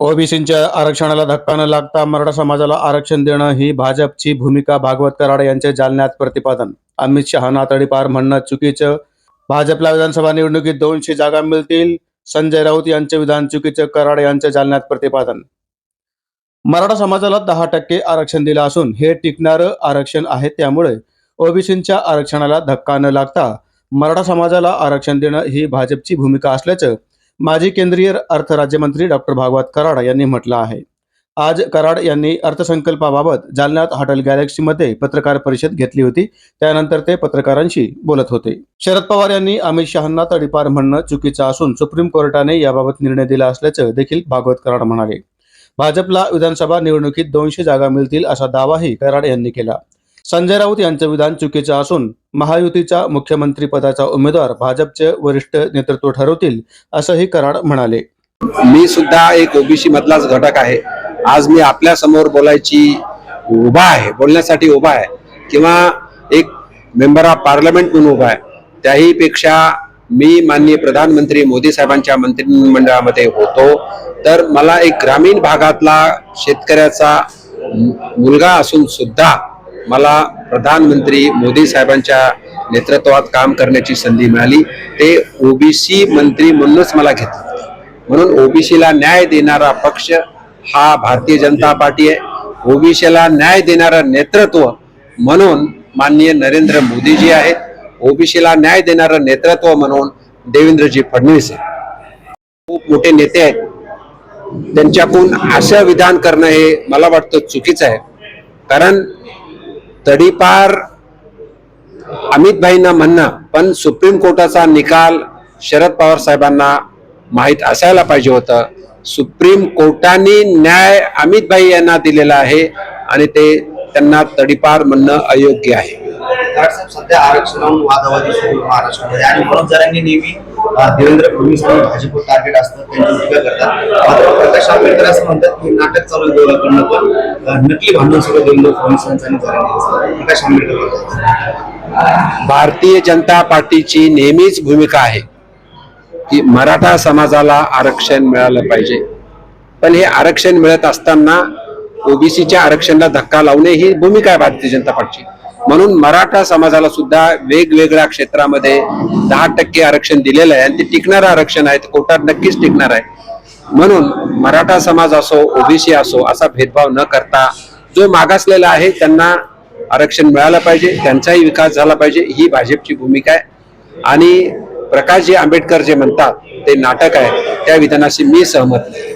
ओबीसींच्या आरक्षणाला धक्का न लागता मराठा समाजाला आरक्षण देणं ही भाजपची भूमिका. भागवत कराड यांचे जालन्यात प्रतिपादन. अमित शहा नातडीपार म्हणणं चुकीचं. भाजपला विधानसभा निवडणुकीत दोनशे जागा मिळतील. संजय राऊत यांचे विधान चुकीचं. कराड यांचे जालन्यात प्रतिपादन. मराठा समाजाला दहा टक्के आरक्षण दिलं असून हे टिकणारं आरक्षण आहे त्यामुळे ओबीसींच्या आरक्षणाला धक्का न लागता मराठा समाजाला आरक्षण देणं ही भाजपची भूमिका असल्याचं माजी केंद्रीय अर्थ राज्यमंत्री डॉक्टर भागवत कराड यांनी म्हटलं आहे. आज कराड यांनी अर्थसंकल्पाबाबत जालन्यात हॉटेल गॅलेक्सीमध्ये पत्रकार परिषद घेतली होती. त्यानंतर ते पत्रकारांशी बोलत होते. शरद पवार यांनी अमित शहांना तडीपार म्हणणं चुकीचं असून सुप्रीम कोर्टाने याबाबत निर्णय दिला असल्याचं देखील भागवत कराड म्हणाले. भाजपला विधानसभा निवडणुकीत दोनशे जागा मिळतील असा दावाही कराड यांनी केला. संजय राऊत यांचं विधान चुकीचं असून महायुतीच्या मुख्यमंत्री पदाचा उमेदवार भाजपचे वरिष्ठ नेतृत्व ठरवतील असंही कराड म्हणाले. मी सुद्धा एक ओबीसी मधलाच घटक आहे. आज मी आपल्यासमोर बोलायची उभा आहे बोलण्यासाठी उभा आहे. किंवा एक मेंबर ऑफ पार्लमेंट म्हणून उभा आहे. त्याही पेक्षा मी माननीय प्रधानमंत्री मोदी साहेबांच्या मंत्रिमंडळामध्ये होतो. तर मला एक ग्रामीण भागातला शेतकऱ्याचा मुलगा असून सुद्धा मला प्रधानमंत्री मोदी साहेबांच्या नेतृत्वात काम करण्याची संधी मिळाली. ते ओबीसी मंत्री म्हणूनच मला घेतलं. म्हणून ओबीसीला न्याय देणारा पक्ष हा भारतीय जनता पार्टी आहे. ओबीसीला न्याय देणारं नेतृत्व म्हणून माननीय नरेंद्र मोदीजी आहेत. ओबीसीला न्याय देणारं नेतृत्व म्हणून देवेंद्रजी फडणवीस आहेत. खूप मोठे नेते आहेत. त्यांच्याकडून असं विधान करणं हे मला वाटतं चुकीचं आहे. कारण तडीपार अमितभाईंना म्हणणं पण सुप्रीम कोर्टाचा निकाल शरद पवार साहेबांना माहीत असायला पाहिजे होतं. सुप्रीम कोर्टाने न्याय अमितभाई यांना दिलेला आहे आणि ते त्यांना तडीपार म्हणणं अयोग्य आहे. सध्या आरक्षण वादावादी सुरू महाराष्ट्रामध्ये आणि म्हणून नेहमी देवेंद्र फडणवीस म्हणून भाजप टार्गेट असतात त्यांची टीका करतात. मात्र प्रकाश आंबेडकर असं म्हणतात की नाटक चालू आहे दोघांकडनं पण अं, नकली भांडण सगळं देवेंद्र फडणवीसांचं आणि प्रकाश आंबेडकर भारतीय जनता पार्टीची नेहमीच भूमिका आहे की मराठा समाजाला आरक्षण मिळालं पाहिजे. पण हे आरक्षण मिळत असताना ओबीसीच्या आरक्षणाला धक्का लावणे ही भूमिका आहे भारतीय जनता पार्टीची. म्हणून मराठा समाजाला सुद्धा वेगवेगळ्या क्षेत्रामध्ये दहा टक्के आरक्षण दिलेलं आहे. आणि ते टिकणारं आरक्षण आहे ते कोटात नक्कीच टिकणार आहे. म्हणून मराठा समाज असो ओबीसी असो असा भेदभाव न करता जो मागासलेला आहे त्यांना आरक्षण मिळालं पाहिजे त्यांचाही विकास झाला पाहिजे ही भाजपची भूमिका आहे. आणि प्रकाशजी आंबेडकर जे म्हणतात ते नाटक आहे त्या विधानाशी मी सहमत नाही.